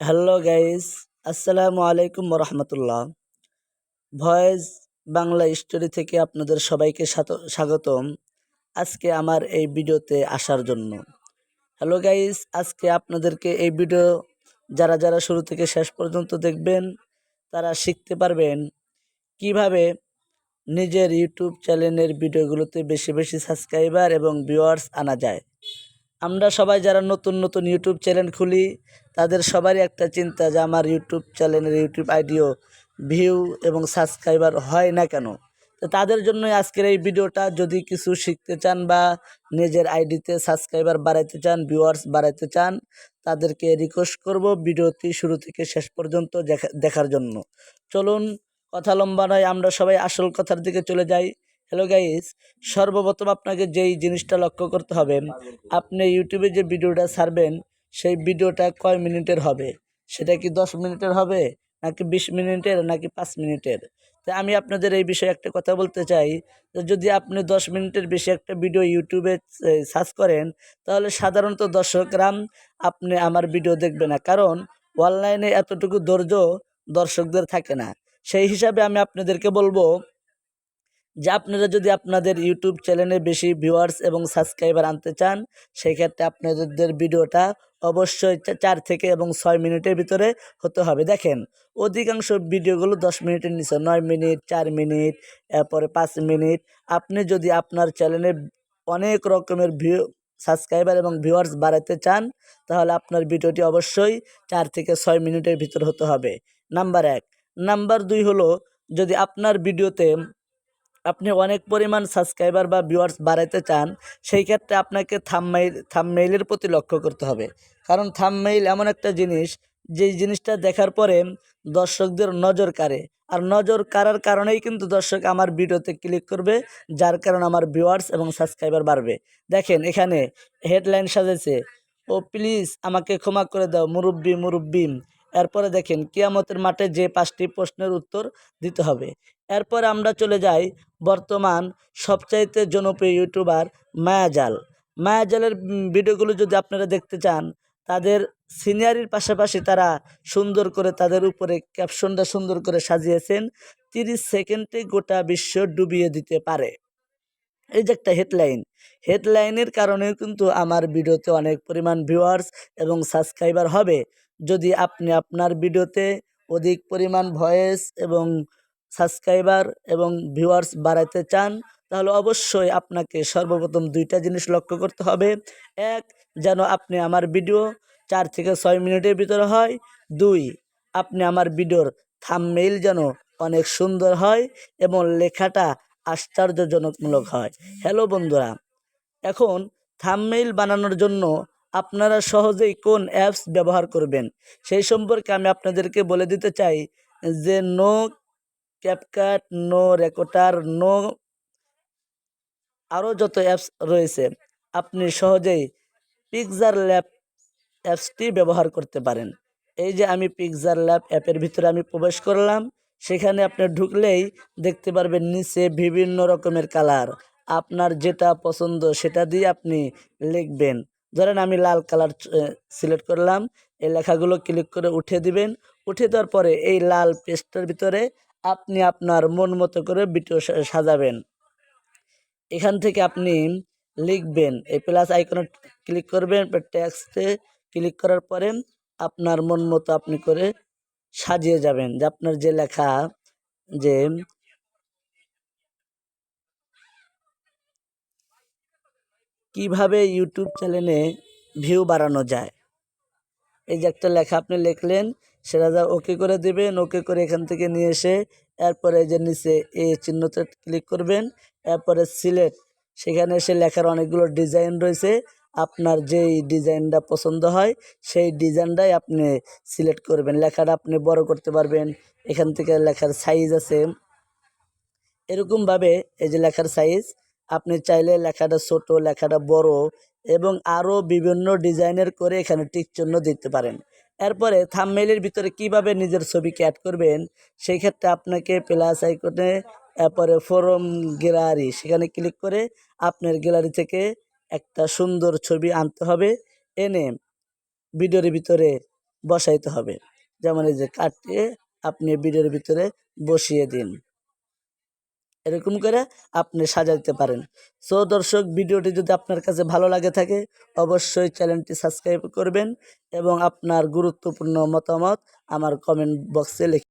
Hello guys আসসালামু আলাইকুম রহমতুল্লাহ voice Bangla story থেকে আপনাদের সবাইকে স্বাগতম। আজকে আমার এই ভিডিওতে আসার জন্য। হ্যালো গাইস আজকে আপনাদেরকে এই ভিডিও যারা যারা শুরু থেকে শেষ পর্যন্ত দেখবেন, তারা শিখতে পারবেন কীভাবে নিজের ইউটিউব চ্যানেলের ভিডিওগুলোতে বেশি বেশি সাবস্ক্রাইবার এবং ভিউয়ার্স আনা যায়। আমরা সবাই যারা নতুন নতুন ইউটিউব চ্যানেল খুলি, তাদের সবারই একটা চিন্তা যে আমার ইউটিউব চ্যানেলের ইউটিউব আইডিও ভিউ এবং সাবস্ক্রাইবার হয় না কেন? তো তাদের জন্যই আজকের এই ভিডিওটা। যদি কিছু শিখতে চান বা নিজের আইডিতে সাবস্ক্রাইবার বাড়াইতে চান ভিউয়ার্স বাড়াইতে চান, তাদেরকে রিকোয়েস্ট করব ভিডিওটি শুরু থেকে শেষ পর্যন্ত দেখা- দেখার জন্য। চলুন, কথা লম্বা নয়, আমরা সবাই আসল কথার দিকে চলে যাই। হ্যালো গাইস সর্বপ্রথম আপনাকে যেই জিনিসটা লক্ষ্য করতে হবে, আপনি ইউটিউবে যে ভিডিওটা ছাড়বেন, সেই ভিডিওটা কয় মিনিটের হবে? সেটা কি দশ মিনিটের হবে, নাকি বিশ মিনিটের, নাকি পাঁচ মিনিটের? তাই আমি আপনাদের এই বিষয়ে একটা কথা বলতে চাই, যে যদি আপনি দশ মিনিটের বেশি একটা ভিডিও ইউটিউবে সার্চ করেন, তাহলে সাধারণত দর্শকরা আপনি আমার ভিডিও দেখবে না। কারণ অনলাইনে এতটুকু ধৈর্য দর্শকদের থাকে না। সেই হিসাবে আমি আপনাদেরকে বলব যে আপনারা যদি আপনাদের ইউটিউব চ্যানেলে বেশি ভিউয়ার্স এবং সাবস্ক্রাইবার আনতে চান সেই ক্ষেত্রে আপনাদের ভিডিওটা অবশ্যই চার থেকে এবং ছয় মিনিটের ভিতরে হতে হবে। দেখেন, অধিকাংশ ভিডিওগুলো দশ মিনিটের নিচে, নয় মিনিট, চার মিনিট, এরপরে পাঁচ মিনিট। আপনি যদি আপনার চ্যানেলে অনেক রকমের ভিউ সাবস্ক্রাইবার এবং ভিউয়ার্স বাড়াতে চান, তাহলে আপনার ভিডিওটি অবশ্যই চার থেকে ছয় মিনিটের ভিতর হতে হবে। নাম্বার এক। নাম্বার দুই হলো, যদি আপনার ভিডিওতে আপনি অনেক পরিমাণ সাবস্ক্রাইবার বা ভিউয়ার্স বাড়াইতে চান, সেই ক্ষেত্রে আপনাকে থামমেইল থামমেইলের প্রতি লক্ষ্য করতে হবে। কারণ থামমেইল এমন একটা জিনিস, যেই জিনিসটা দেখার পরে দর্শকদের নজর কাড়ে। আর নজর কাড়ার কারণেই কিন্তু দর্শক আমার ভিডিওতে ক্লিক করবে, যার কারণে আমার ভিউয়ার্স এবং সাবস্ক্রাইবার বাড়বে। দেখেন, এখানে হেডলাইন সাজেছে ও প্লিজ আমাকে ক্ষমা করে দাও, মুরব্বি মুরব্বি এরপরে দেখেন কিয়ামতের মাঠে যে পাঁচটি প্রশ্নের উত্তর দিতে হবে। এরপর আমরা চলে যাই বর্তমান সবচাইতে জনপ্রিয় ইউটিউবার মায়াজাল মায়াজালের ভিডিওগুলো যদি আপনারা দেখতে চান, তাদের সিনিয়রির পাশাপাশি তারা সুন্দর করে তাদের উপরে ক্যাপশনটা সুন্দর করে সাজিয়েছেন, তিরিশ সেকেন্ডে গোটা বিশ্ব ডুবিয়ে দিতে পারে। এই যে একটা হেডলাইন, হেডলাইনের কারণেও কিন্তু আমার ভিডিওতে অনেক পরিমাণ ভিউয়ার্স এবং সাবস্ক্রাইবার হবে। যদি আপনি আপনার ভিডিওতে অধিক পরিমাণ ভয়েস এবং সাবস্ক্রাইবার এবং ভিউয়ার্স বাড়াইতে চান, তাহলে অবশ্যই আপনাকে সর্বপ্রথম দুইটা জিনিস লক্ষ্য করতে হবে। এক, যেন আপনি আমার ভিডিও চার থেকে ছয় মিনিটের ভিতরে হয়। দুই, আপনি আমার ভিডিওর থামমেইল যেন অনেক সুন্দর হয় এবং লেখাটা আশ্চর্যজনকমূলক হয়। হ্যালো বন্ধুরা, এখন থামমেইল বানানোর জন্য আপনারা সহজেই কোন অ্যাপস ব্যবহার করবেন? সেই সম্পর্কে আমি আপনাদেরকে বলে দিতে চাই যে no CapCut no recorder no আরও যত অ্যাপস রয়েছে, আপনি সহজেই পিকজার ল্যাব অ্যাপসটি ব্যবহার করতে পারেন। এই যে, আমি পিকজার ল্যাব অ্যাপের ভিতরে আমি প্রবেশ করলাম, সেখানে আপনি ঢুকলেই দেখতে পারবেন নিচে বিভিন্ন রকমের কালার আপনার যেটা পছন্দ সেটা দিয়ে আপনি লিখবেন। ধরেন আমি লাল কালার সিলেক্ট করলাম। এই লেখাগুলো ক্লিক করে উঠে দিবেন। উঠে দেওয়ার পরে এই লাল পেজটার ভিতরে আপনি আপনার মন মতো করে ভিডিও সাজাবেন। এখান থেকে আপনি লিখবেন, এই প্লাস আইকনে ক্লিক করবেন ট্যাক্সতে ক্লিক করার পরে আপনার মন মতো আপনি করে সাজিয়ে যাবেন। যে আপনার যে লেখা, যে কীভাবে ইউটিউব চ্যানেলে ভিউ বাড়ানো যায়? এই যে একটা লেখা আপনি লিখলেন, সেটা যা ওকে করে দেবেন ওকে করে এখান থেকে নিয়ে এসে এরপরে যে নিচে এই চিহ্নতে ক্লিক করবেন, এরপরে সিলেক্ট সেখানে এসে লেখার অনেকগুলো ডিজাইন রয়েছে। আপনার যেই ডিজাইনটা পছন্দ হয়, সেই ডিজাইনটাই আপনি সিলেক্ট করবেন। লেখাটা আপনি বড় করতে পারবেন, এখান থেকে লেখার সাইজ আছে। এরকমভাবে এই যে লেখার সাইজ আপনি চাইলে লেখাটা ছোট, লেখাটা বড় এবং আরও বিভিন্ন ডিজাইনের করে এখানে টিক চিহ্ন দিতে পারেন। এরপরে থামমেইলের ভিতরে কীভাবে নিজের ছবিকে অ্যাড করবেন সেই ক্ষেত্রে আপনাকে প্লাস আইকনে এরপরে ফোরম গ্যালারি সেখানে ক্লিক করে আপনার গ্যালারি থেকে একটা সুন্দর ছবি আনতে হবে, এনে ভিডিওর ভিতরে বসাইতে হবে। যেমন এই যে কাটিয়ে আপনি ভিডিওর ভিতরে বসিয়ে দিন। এরকম করে আপনি সাজাইতে পারেন। সো দর্শক, ভিডিওটি যদি আপনার কাছে ভালো লাগে থাকে, অবশ্যই চ্যানেলটি সাবস্ক্রাইব করবেন এবং আপনার গুরুত্বপূর্ণ মতামত আমার কমেন্ট বক্সে লিখে